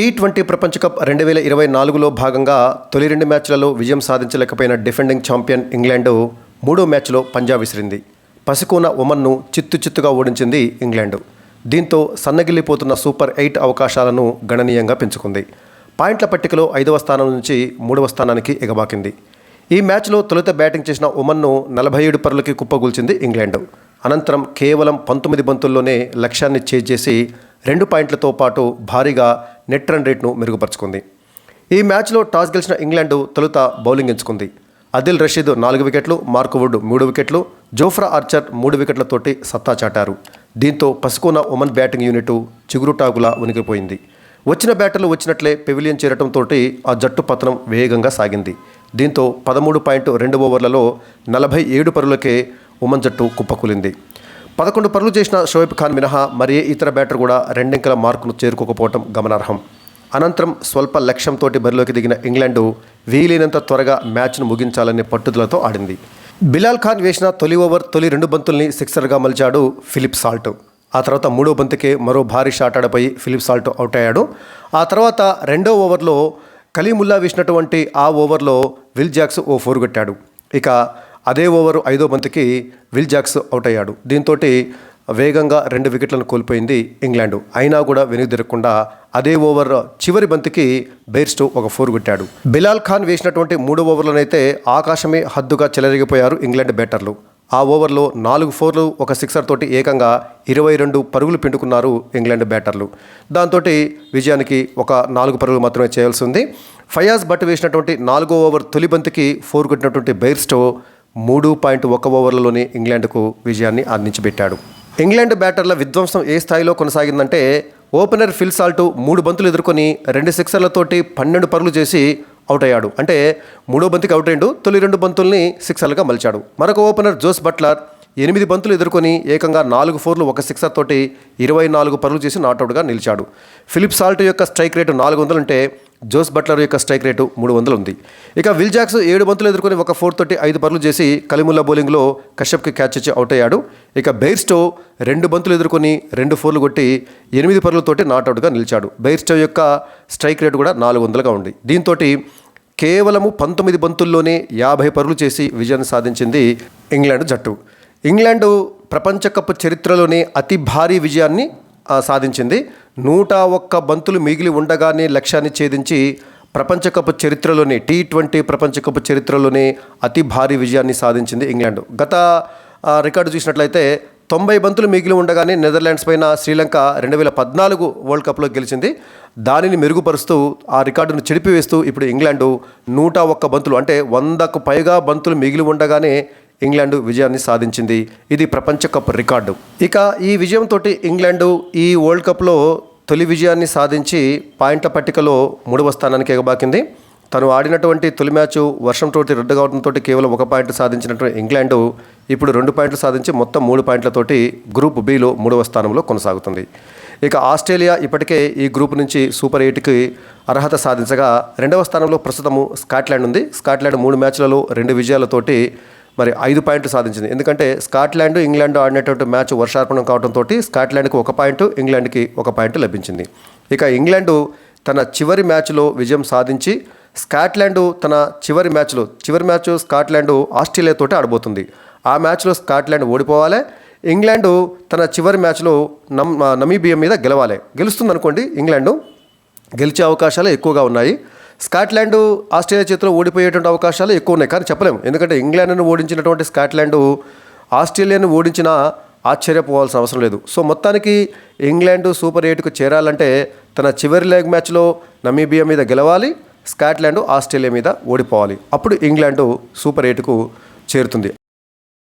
T twenty ప్రపంచ cup రెండు వేల ఇరవై నాలుగులో భాగంగా తొలి రెండు మ్యాచ్లలో విజయం సాధించలేకపోయిన డిఫెండింగ్ ఛాంపియన్ ఇంగ్లాండ్ మూడో మ్యాచ్లో పంజాబ్ విసిరింది. పసికూన ఒమన్ను చిత్తు చిత్తుగా ఓడించింది ఇంగ్లాండ్. దీంతో సన్నగిల్లిపోతున్న సూపర్ ఎయిట్ అవకాశాలను గణనీయంగా పెంచుకుంది. పాయింట్ల పట్టికలో ఐదవ స్థానం నుంచి మూడవ స్థానానికి ఎగబాకింది. ఈ మ్యాచ్లో తొలుత బ్యాటింగ్ చేసిన ఉమన్ను నలభై ఏడు పరులకి కుప్పగూల్చింది ఇంగ్లాండ్. అనంతరం కేవలం పంతొమ్మిది బంతుల్లోనే లక్ష్యాన్ని చేజ్ చేసి రెండు పాయింట్లతో పాటు భారీగా నెట్ రన్ రేట్ను మెరుగుపరుచుకుంది. ఈ మ్యాచ్లో టాస్ గెలిచిన ఇంగ్లాండ్ తొలుత బౌలింగ్ ఎంచుకుంది. అదిల్ రషీద్ నాలుగు వికెట్లు మార్క్ వుడ్ మూడు వికెట్లు జోఫ్రా ఆర్చర్ మూడు వికెట్లతోటి సత్తా చాటారు. దీంతో పసుకున్న ఉమెన్ బ్యాటింగ్ యూనిట్ చిగురుటాగులా ఉనికిపోయింది వచ్చిన బ్యాటర్లు వచ్చినట్లే పెవిలియన్ చేరటంతో ఆ జట్టు పతనం వేగంగా సాగింది. దీంతో పదమూడు పాయింట్ రెండు ఓవర్లలో నలభై ఏడు పరులకే ఉమన్ జట్టు కుప్పకూలింది. పదకొండు పరులు చేసిన షోయబ్ ఖాన్ మినహా మరే ఇతర బ్యాటర్ కూడా రెండింకల మార్కును చేరుకోకపోవటం గమనార్హం. అనంతరం స్వల్ప లక్ష్యంతో బరిలోకి దిగిన ఇంగ్లాండు వీలైనంత త్వరగా మ్యాచ్ను ముగించాలనే పట్టుదలతో ఆడింది. బిలాల్ ఖాన్ వేసిన తొలి ఓవర్ తొలి రెండు బంతుల్ని సిక్సర్గా మలిచాడు ఫిలిప్ సాల్ట్. ఆ తర్వాత మూడో బంతికే మరో భారీ షాట్ ఆడపై ఫిలిప్ సాల్ట్ అవుట్ అయ్యాడు. ఆ తర్వాత రెండో ఓవర్లో కలీముల్లా వేసినటువంటి ఆ ఓవర్లో విల్ జాక్స్ ఓ ఫోర్ కొట్టాడు. ఇక అదే ఓవర్ ఐదో బంతికి విల్ జాక్స్ అవుట్ అయ్యాడు దీంతో వేగంగా రెండు వికెట్లను కోల్పోయింది ఇంగ్లాండ్. అయినా కూడా వెనుదిరగకుండా అదే ఓవర్ చివరి బంతికి బెయిర్స్టో ఒక ఫోర్ కొట్టాడు. బిలాల్ ఖాన్ వేసినటువంటి మూడు ఓవర్లనైతే ఆకాశమే హద్దుగా చెలరిగిపోయారు ఇంగ్లాండ్ బ్యాటర్లు. ఆ ఓవర్లో నాలుగు ఫోర్లు ఒక సిక్సర్ తోటి ఏకంగా ఇరవై రెండు పరుగులు పిండుకున్నారు ఇంగ్లాండ్ బ్యాటర్లు. దాంతో విజయానికి ఒక నాలుగు పరుగులు మాత్రమే చేయాల్సి ఉంది. ఫయాజ్ భట్ వేసినటువంటి నాలుగో ఓవర్ తొలి బంతికి ఫోర్ కొట్టినటువంటి బెయిర్స్టో మూడు పాయింట్ ఒక ఓవర్లలోనే ఇంగ్లాండ్కు విజయాన్ని అందించిపెట్టాడు. ఇంగ్లాండ్ బ్యాటర్ల విధ్వంసం ఏ స్థాయిలో కొనసాగిందంటే ఓపెనర్ ఫిల్ సాల్ట్ మూడు బంతులు ఎదుర్కొని రెండు సిక్సర్లతోటి పన్నెండు పరులు చేసి అవుట్ అయ్యాడు అంటే మూడో బంతికి అవుట్ అయ్యాడు తొలి రెండు బంతుల్ని సిక్సర్లుగా మలిచాడు. మరొక ఓపెనర్ జోస్ బట్లర్ ఎనిమిది బంతులు ఎదుర్కొని ఏకంగా నాలుగు ఫోర్లు ఒక సిక్సర్ తోటి ఇరవై నాలుగు పరులు చేసి నాటౌట్గా నిలిచాడు. ఫిలిప్ సాల్ట్ యొక్క స్ట్రైక్ రేటు నాలుగు వందలు ఉంటే జోస్ బట్లర్ యొక్క స్ట్రైక్ రేటు మూడు వందలు ఉంది. ఇక విల్ జాక్స్ ఏడు బంతులు ఎదుర్కొని ఒక ఫోర్ తోటి ఐదు పరులు చేసి కలిముల్లా బౌలింగ్లో కశ్యప్కి క్యాచ్ ఇచ్చి అవుట్ అయ్యాడు. ఇక బెయిర్స్టో రెండు బంతులు ఎదుర్కొని రెండు ఫోర్లు కొట్టి ఎనిమిది పరులతోటి నాటౌట్గా నిలిచాడు. బెయిర్స్టో యొక్క స్ట్రైక్ రేటు కూడా నాలుగు వందలుగా ఉంది. దీంతో కేవలము పంతొమ్మిది బంతుల్లోనే యాభై పరులు చేసి విజయాన్ని సాధించింది ఇంగ్లాండ్ జట్టు. ఇంగ్లాండు ప్రపంచ కప్ చరిత్రలోనే అతి భారీ విజయాన్ని సాధించింది. నూట ఒక్క బంతులు మిగిలి ఉండగానే లక్ష్యాన్ని ఛేదించి ప్రపంచ కప్ చరిత్రలోనే టీ ట్వంటీ ప్రపంచ కప్ చరిత్రలోనే అతి భారీ విజయాన్ని సాధించింది ఇంగ్లాండ్. గత రికార్డు చూసినట్లయితే తొంభై బంతులు మిగిలి ఉండగానే నెదర్లాండ్స్ పైన శ్రీలంక రెండు వేల పద్నాలుగు వరల్డ్ కప్లో గెలిచింది. దానిని మెరుగుపరుస్తూ ఆ రికార్డును చెడిపివేస్తూ ఇప్పుడు ఇంగ్లాండు నూట ఒక్క బంతులు అంటే వందకు పైగా బంతులు మిగిలి ఉండగానే ఇంగ్లాండ్ విజయాన్ని సాధించింది. ఇది ప్రపంచ కప్ రికార్డు. ఇక ఈ విజయంతో ఇంగ్లాండు ఈ వరల్డ్ కప్లో తొలి విజయాన్ని సాధించి పాయింట్ల పట్టికలో మూడవ స్థానానికి ఎగబాకింది. తను ఆడినటువంటి తొలి మ్యాచ్ వర్షంతో రద్దు కావడంతో కేవలం ఒక పాయింట్ సాధించినటువంటి ఇంగ్లాండ్ ఇప్పుడు రెండు పాయింట్లు సాధించి మొత్తం మూడు పాయింట్లతోటి గ్రూప్ బిలో మూడవ స్థానంలో కొనసాగుతుంది. ఇక ఆస్ట్రేలియా ఇప్పటికే ఈ గ్రూప్ నుంచి సూపర్ ఎయిట్కి అర్హత సాధించగా రెండవ స్థానంలో ప్రస్తుతము స్కాట్లాండ్ ఉంది. స్కాట్లాండ్ మూడు మ్యాచ్లలో రెండు విజయాలతోటి మరి ఐదు పాయింట్లు సాధించింది. ఎందుకంటే స్కాట్లాండ్ ఇంగ్లాండ్ ఆడినటువంటి మ్యాచ్ వర్షార్పణం కావడంతో స్కాట్లాండ్కి ఒక పాయింట్ ఇంగ్లాండ్కి ఒక పాయింట్ లభించింది. ఇక ఇంగ్లాండ్ తన చివరి మ్యాచ్లో విజయం సాధించి స్కాట్లాండ్ తన చివరి మ్యాచ్లో చివరి మ్యాచ్ స్కాట్లాండ్ ఆస్ట్రేలియాతోటి ఆడబోతుంది. ఆ మ్యాచ్లో స్కాట్లాండ్ ఓడిపోవాలి. ఇంగ్లాండ్ తన చివరి మ్యాచ్లో నమ్ నమీబియా మీద గెలవాలి. గెలుస్తుంది అనుకోండి ఇంగ్లాండ్ గెలిచే అవకాశాలు ఎక్కువగా ఉన్నాయి. స్కాట్లాండ్ ఆస్ట్రేలియా చేతిలో ఓడిపోయేటువంటి అవకాశాలు ఎక్కువ ఉన్నాయి. కానీ చెప్పలేము. ఎందుకంటే ఇంగ్లాండ్ను ఓడించినటువంటి స్కాట్లాండ్ ఆస్ట్రేలియాను ఓడించినా ఆశ్చర్యపోవాల్సిన అవసరం లేదు. సో మొత్తానికి ఇంగ్లాండ్ సూపర్ ఎయిట్కు చేరాలంటే తన చివరి లెగ్ మ్యాచ్లో నమీబియా మీద గెలవాలి స్కాట్లాండ్ ఆస్ట్రేలియా మీద ఓడిపోవాలి. అప్పుడు ఇంగ్లాండ్ సూపర్ ఎయిట్కు చేరుతుంది.